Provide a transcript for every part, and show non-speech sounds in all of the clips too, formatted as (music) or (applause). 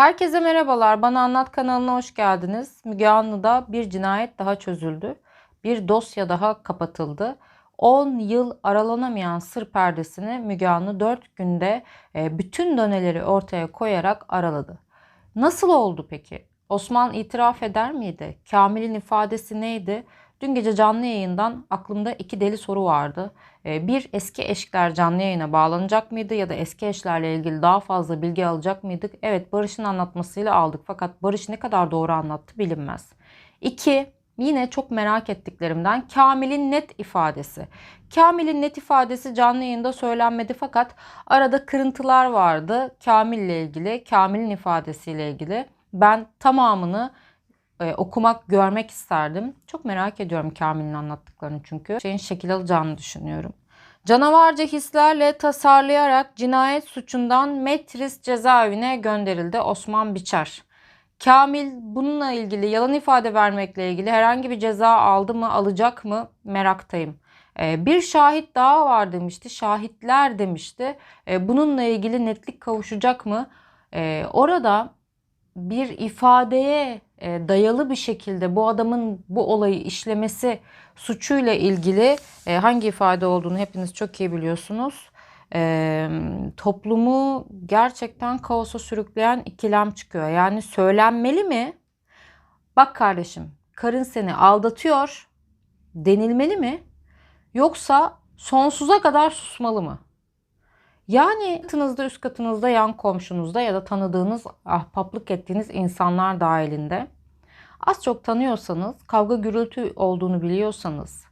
Herkese merhabalar. Bana Anlat kanalına hoş geldiniz. Müge Anlı'da bir cinayet daha çözüldü. Bir dosya daha kapatıldı. 10 yıl aralanamayan sır perdesini Müge Anlı 4 günde e, bütün döneleri ortaya koyarak araladı. Nasıl oldu peki? Osman itiraf eder miydi? Kamil'in ifadesi neydi? Dün gece canlı yayından aklımda iki deli soru vardı. Ee, Bir eski eşler canlı yayına bağlanacak mıydı ya da eski eşlerle ilgili daha fazla bilgi alacak mıydık? Evet Barış'ın anlatmasıyla aldık fakat Barış ne kadar doğru anlattı bilinmez. İki, yine çok merak ettiklerimden Kamil'in net ifadesi. Kamil'in net ifadesi canlı yayında söylenmedi fakat arada kırıntılar vardı Kamil'le ilgili, Kamil'in ifadesiyle ilgili. Ben tamamını e, okumak, görmek isterdim. Çok merak ediyorum Kamil'in anlattıklarını çünkü. Şeyin şekil alacağını düşünüyorum. Canavarca hislerle tasarlayarak cinayet suçundan Metris cezaevine gönderildi Osman Biçer. Kamil bununla ilgili yalan ifade vermekle ilgili herhangi bir ceza aldı mı alacak mı meraktayım. Ee, Bir şahit daha var demişti. Şahitler demişti. Ee, Bununla ilgili netlik kavuşacak mı? Orada bir ifadeye e, dayalı bir şekilde bu adamın bu olayı işlemesi suçuyla ilgili e, hangi ifade olduğunu hepiniz çok iyi biliyorsunuz. E, toplumu gerçekten kaosa sürükleyen ikilem çıkıyor. Yani söylenmeli mi? Bak kardeşim, karın seni aldatıyor denilmeli mi? Yoksa sonsuza kadar susmalı mı? Yani katınızda, üst katınızda, yan komşunuzda ya da tanıdığınız, ahbaplık ettiğiniz insanlar dahilinde az çok tanıyorsanız, kavga gürültü olduğunu biliyorsanız,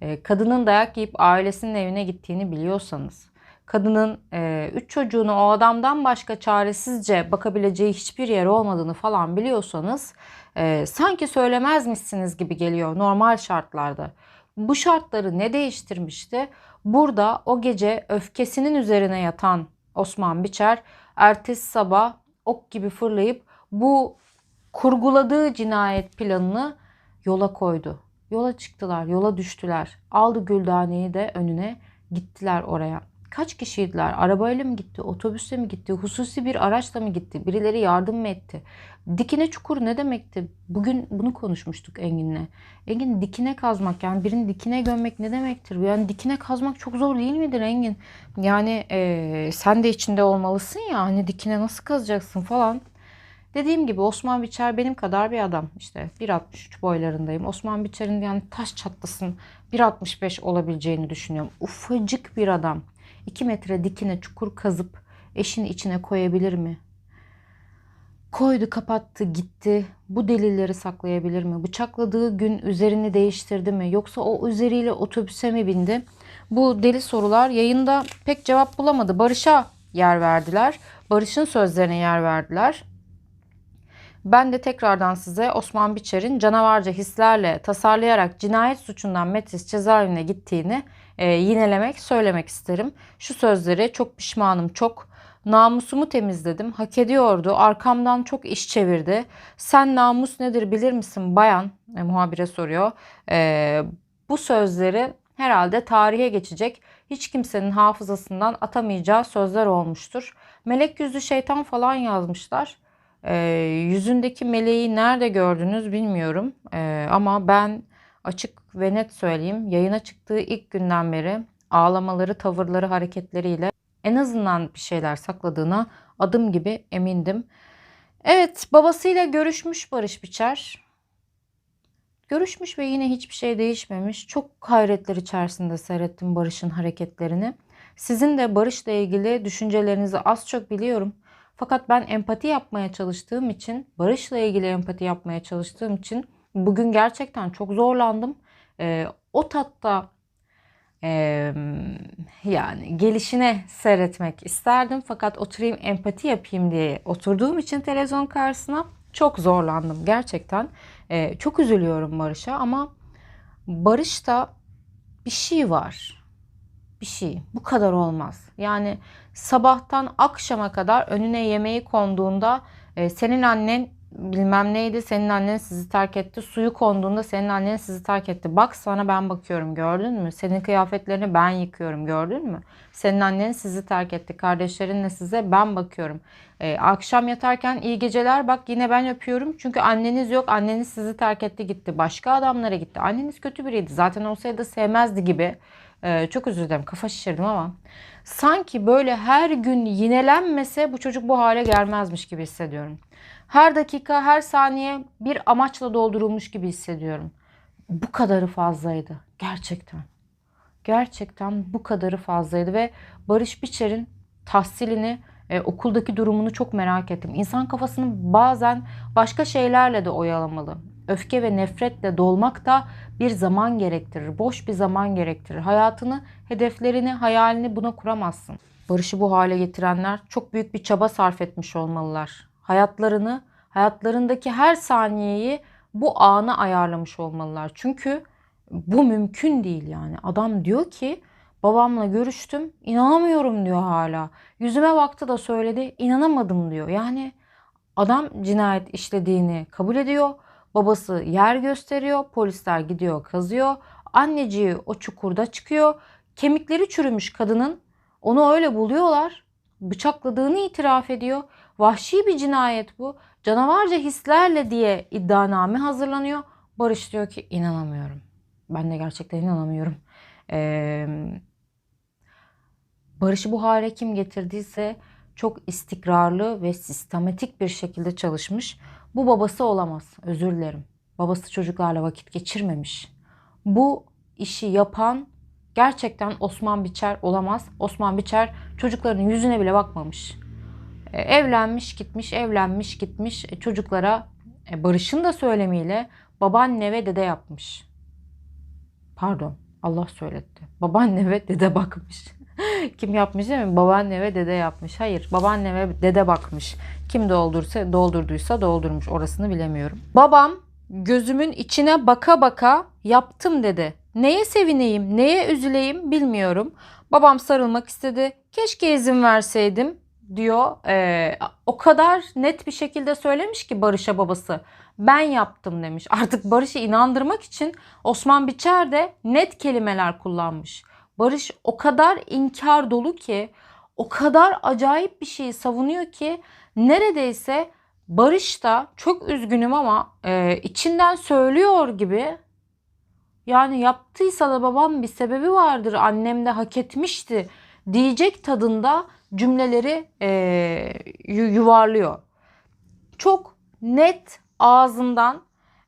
e, kadının dayak yiyip ailesinin evine gittiğini biliyorsanız, kadının e, üç çocuğunu o adamdan başka çaresizce bakabileceği hiçbir yer olmadığını falan biliyorsanız e, sanki söylemezmişsiniz gibi geliyor normal şartlarda. Bu şartları ne değiştirmişti? Burada o gece öfkesinin üzerine yatan Osman Biçer ertesi sabah ok gibi fırlayıp bu kurguladığı cinayet planını yola koydu. Yola çıktılar, yola düştüler. Aldı Güldane'yi de önüne gittiler oraya. Kaç kişiydiler? Arabayla mı gitti? Otobüsle mi gitti? Hususi bir araçla mı gitti? Birileri yardım mı etti? Dikine çukur ne demekti? Bugün bunu konuşmuştuk Engin'le. Engin dikine kazmak yani birini dikine gömmek ne demektir? Yani dikine kazmak çok zor değil midir Engin? Yani eee, sen de içinde olmalısın ya hani dikine nasıl kazacaksın falan. Dediğim gibi Osman Biçer benim kadar bir adam. İşte 1.63 boylarındayım. Osman Biçer'in yani taş çatlasın 1.65 olabileceğini düşünüyorum. Ufacık bir adam. 2 metre dikine çukur kazıp eşin içine koyabilir mi? Koydu kapattı gitti. Bu delilleri saklayabilir mi? Bıçakladığı gün üzerini değiştirdi mi? Yoksa o üzeriyle otobüse mi bindi? Bu deli sorular yayında pek cevap bulamadı. Barış'a yer verdiler. Barış'ın sözlerine yer verdiler. Ben de tekrardan size Osman Biçer'in canavarca hislerle tasarlayarak cinayet suçundan Metis cezaevine gittiğini e, yinelemek, söylemek isterim. Şu sözleri çok pişmanım, çok namusumu temizledim, hak ediyordu, arkamdan çok iş çevirdi. Sen namus nedir bilir misin bayan? E, muhabire soruyor. E, bu sözleri herhalde tarihe geçecek hiç kimsenin hafızasından atamayacağı sözler olmuştur. Melek yüzlü şeytan falan yazmışlar. E, yüzündeki meleği nerede gördünüz bilmiyorum. E, ama ben açık ve net söyleyeyim. Yayına çıktığı ilk günden beri ağlamaları, tavırları, hareketleriyle en azından bir şeyler sakladığına adım gibi emindim. Evet, babasıyla görüşmüş Barış Biçer. Görüşmüş ve yine hiçbir şey değişmemiş. Çok hayretler içerisinde seyrettim Barış'ın hareketlerini. Sizin de Barış'la ilgili düşüncelerinizi az çok biliyorum. Fakat ben empati yapmaya çalıştığım için, Barış'la ilgili empati yapmaya çalıştığım için bugün gerçekten çok zorlandım. Ee, o tatta e, yani gelişine seyretmek isterdim. Fakat oturayım empati yapayım diye oturduğum için televizyon karşısına çok zorlandım gerçekten. Ee, çok üzülüyorum Barış'a ama Barış'ta bir şey var. Bir şey. Bu kadar olmaz. Yani sabahtan akşama kadar önüne yemeği konduğunda e, senin annen bilmem neydi senin annen sizi terk etti. Suyu konduğunda senin annen sizi terk etti. Bak sana ben bakıyorum gördün mü? Senin kıyafetlerini ben yıkıyorum gördün mü? Senin annen sizi terk etti. Kardeşlerinle size ben bakıyorum. Ee, akşam yatarken iyi geceler bak yine ben öpüyorum. Çünkü anneniz yok. Anneniz sizi terk etti gitti. Başka adamlara gitti. Anneniz kötü biriydi. Zaten olsaydı sevmezdi gibi. Ee, çok özür dilerim kafa şişirdim ama. Sanki böyle her gün yinelenmese bu çocuk bu hale gelmezmiş gibi hissediyorum. Her dakika, her saniye bir amaçla doldurulmuş gibi hissediyorum. Bu kadarı fazlaydı gerçekten. Gerçekten bu kadarı fazlaydı ve Barış Biçer'in tahsilini, e, okuldaki durumunu çok merak ettim. İnsan kafasını bazen başka şeylerle de oyalamalı. Öfke ve nefretle dolmak da bir zaman gerektirir. Boş bir zaman gerektirir. Hayatını, hedeflerini, hayalini buna kuramazsın. Barış'ı bu hale getirenler çok büyük bir çaba sarf etmiş olmalılar. Hayatlarını, hayatlarındaki her saniyeyi bu ana ayarlamış olmalılar. Çünkü bu mümkün değil yani. Adam diyor ki babamla görüştüm inanamıyorum diyor hala. Yüzüme baktı da söyledi inanamadım diyor. Yani adam cinayet işlediğini kabul ediyor. Babası yer gösteriyor. Polisler gidiyor kazıyor. Anneciği o çukurda çıkıyor. Kemikleri çürümüş kadının. Onu öyle buluyorlar. Bıçakladığını itiraf ediyor. Vahşi bir cinayet bu. Canavarca hislerle diye iddianame hazırlanıyor. Barış diyor ki inanamıyorum. Ben de gerçekten inanamıyorum. Ee, Barış'ı bu hale kim getirdiyse çok istikrarlı ve sistematik bir şekilde çalışmış. Bu babası olamaz. Özür dilerim. Babası çocuklarla vakit geçirmemiş. Bu işi yapan gerçekten Osman Biçer olamaz. Osman Biçer çocukların yüzüne bile bakmamış. E, evlenmiş gitmiş, evlenmiş gitmiş. E, çocuklara e, Barış'ın da söylemiyle babaanne ve dede yapmış. Pardon Allah söyletti. Babaanne ve dede bakmış. (laughs) Kim yapmış değil mi? Babaanne ve dede yapmış. Hayır babaanne ve dede bakmış. Kim doldursa, doldurduysa doldurmuş. Orasını bilemiyorum. Babam gözümün içine baka baka yaptım dedi. Neye sevineyim, neye üzüleyim bilmiyorum. Babam sarılmak istedi. Keşke izin verseydim diyor. Ee, o kadar net bir şekilde söylemiş ki Barış'a babası. Ben yaptım demiş. (laughs) Artık Barış'ı inandırmak için Osman Biçer de net kelimeler kullanmış. Barış o kadar inkar dolu ki, o kadar acayip bir şeyi savunuyor ki neredeyse Barış da çok üzgünüm ama e, içinden söylüyor gibi yani yaptıysa da babam bir sebebi vardır annem de hak etmişti diyecek tadında cümleleri e, yuvarlıyor. Çok net ağzından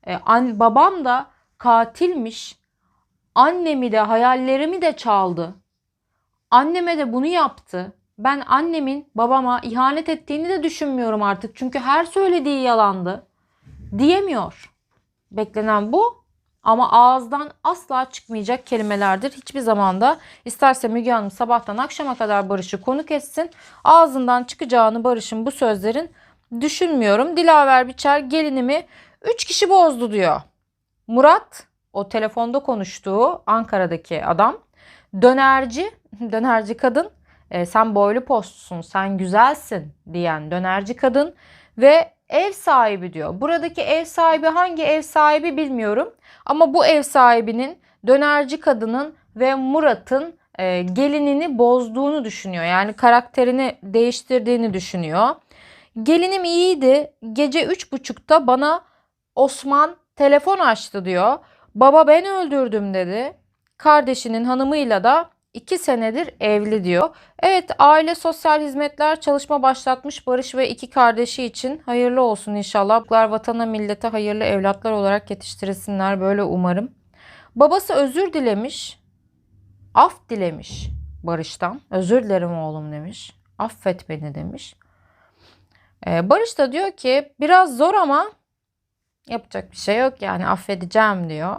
e, an, babam da katilmiş Annemi de hayallerimi de çaldı. Anneme de bunu yaptı. Ben annemin babama ihanet ettiğini de düşünmüyorum artık. Çünkü her söylediği yalandı. Diyemiyor. Beklenen bu. Ama ağızdan asla çıkmayacak kelimelerdir. Hiçbir zamanda isterse Müge Hanım sabahtan akşama kadar Barış'ı konuk etsin. Ağzından çıkacağını Barış'ın bu sözlerin düşünmüyorum. Dilaver Biçer gelinimi 3 kişi bozdu diyor. Murat o telefonda konuştuğu Ankara'daki adam dönerci, (laughs) dönerci kadın e, sen boylu postsun, sen güzelsin diyen dönerci kadın ve ev sahibi diyor. Buradaki ev sahibi hangi ev sahibi bilmiyorum ama bu ev sahibinin dönerci kadının ve Murat'ın e, gelinini bozduğunu düşünüyor. Yani karakterini değiştirdiğini düşünüyor. Gelinim iyiydi. Gece üç buçukta bana Osman telefon açtı diyor. Baba ben öldürdüm dedi. Kardeşinin hanımıyla da 2 senedir evli diyor. Evet aile sosyal hizmetler çalışma başlatmış Barış ve iki kardeşi için hayırlı olsun inşallah. Bunlar vatana millete hayırlı evlatlar olarak yetiştirilsinler böyle umarım. Babası özür dilemiş. Af dilemiş Barış'tan. Özür dilerim oğlum demiş. Affet beni demiş. Ee, Barış da diyor ki biraz zor ama yapacak bir şey yok yani affedeceğim diyor.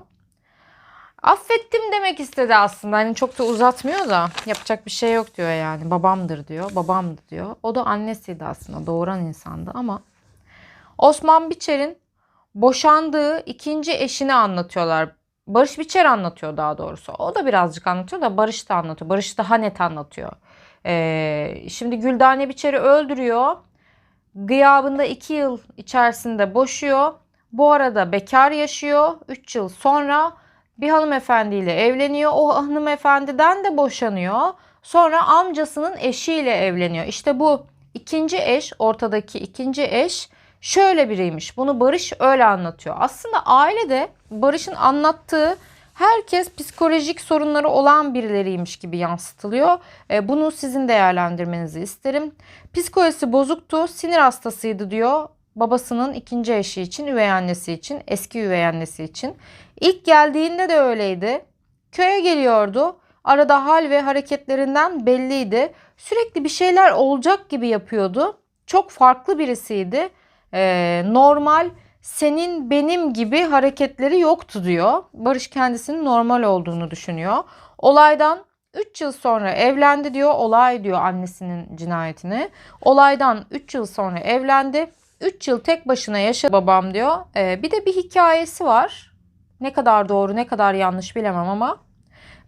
Affettim demek istedi aslında. Hani çok da uzatmıyor da yapacak bir şey yok diyor yani. Babamdır diyor. Babamdı diyor. O da annesiydi aslında. Doğuran insandı ama Osman Biçer'in boşandığı ikinci eşini anlatıyorlar. Barış Biçer anlatıyor daha doğrusu. O da birazcık anlatıyor da Barış da anlatıyor. Barış daha net anlatıyor. Ee, şimdi Güldane Biçer'i öldürüyor. Gıyabında 2 yıl içerisinde boşuyor. Bu arada bekar yaşıyor. 3 yıl sonra bir hanımefendiyle evleniyor. O hanımefendiden de boşanıyor. Sonra amcasının eşiyle evleniyor. İşte bu ikinci eş, ortadaki ikinci eş şöyle biriymiş. Bunu Barış öyle anlatıyor. Aslında ailede Barış'ın anlattığı herkes psikolojik sorunları olan birileriymiş gibi yansıtılıyor. E, Bunu sizin değerlendirmenizi isterim. Psikolojisi bozuktu, sinir hastasıydı diyor. Babasının ikinci eşi için, üvey annesi için, eski üvey annesi için. İlk geldiğinde de öyleydi. Köye geliyordu. Arada hal ve hareketlerinden belliydi. Sürekli bir şeyler olacak gibi yapıyordu. Çok farklı birisiydi. Ee, normal senin benim gibi hareketleri yoktu diyor. Barış kendisinin normal olduğunu düşünüyor. Olaydan 3 yıl sonra evlendi diyor. Olay diyor annesinin cinayetini. Olaydan 3 yıl sonra evlendi. 3 yıl tek başına yaşadı babam diyor. Ee, bir de bir hikayesi var. Ne kadar doğru ne kadar yanlış bilemem ama.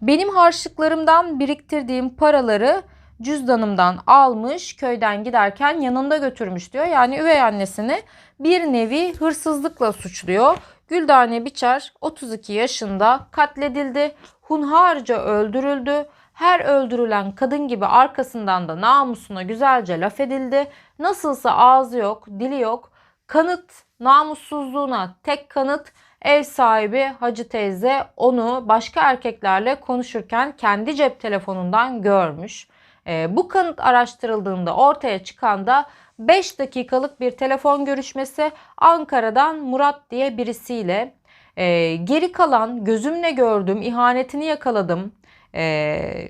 Benim harçlıklarımdan biriktirdiğim paraları cüzdanımdan almış köyden giderken yanında götürmüş diyor. Yani üvey annesini bir nevi hırsızlıkla suçluyor. Güldane Biçer 32 yaşında katledildi. Hunharca öldürüldü. Her öldürülen kadın gibi arkasından da namusuna güzelce laf edildi. Nasılsa ağzı yok, dili yok. Kanıt namussuzluğuna tek kanıt ev sahibi Hacı teyze onu başka erkeklerle konuşurken kendi cep telefonundan görmüş. E, bu kanıt araştırıldığında ortaya çıkan da 5 dakikalık bir telefon görüşmesi Ankara'dan Murat diye birisiyle. E, geri kalan gözümle gördüm, ihanetini yakaladım. E,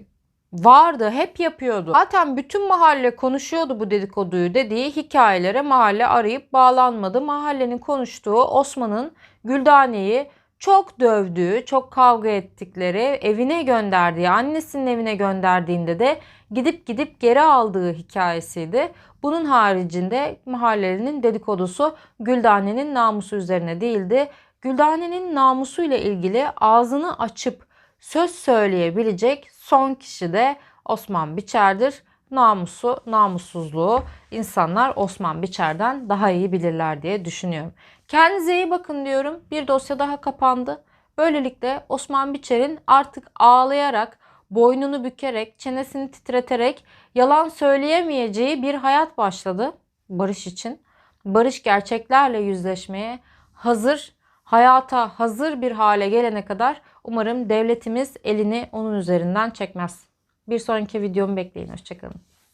vardı, hep yapıyordu. Zaten bütün mahalle konuşuyordu bu dedikoduyu dediği hikayelere mahalle arayıp bağlanmadı. Mahallenin konuştuğu Osman'ın Güldane'yi çok dövdüğü, çok kavga ettikleri, evine gönderdiği, annesinin evine gönderdiğinde de gidip gidip geri aldığı hikayesiydi. Bunun haricinde mahallenin dedikodusu Güldane'nin namusu üzerine değildi. Güldane'nin namusuyla ilgili ağzını açıp söz söyleyebilecek son kişi de Osman Biçer'dir. Namusu, namussuzluğu insanlar Osman Biçer'den daha iyi bilirler diye düşünüyorum. Kendinize iyi bakın diyorum. Bir dosya daha kapandı. Böylelikle Osman Biçer'in artık ağlayarak, boynunu bükerek, çenesini titreterek yalan söyleyemeyeceği bir hayat başladı Barış için. Barış gerçeklerle yüzleşmeye hazır, hayata hazır bir hale gelene kadar umarım devletimiz elini onun üzerinden çekmez. Bir sonraki videomu bekleyin. Hoşçakalın.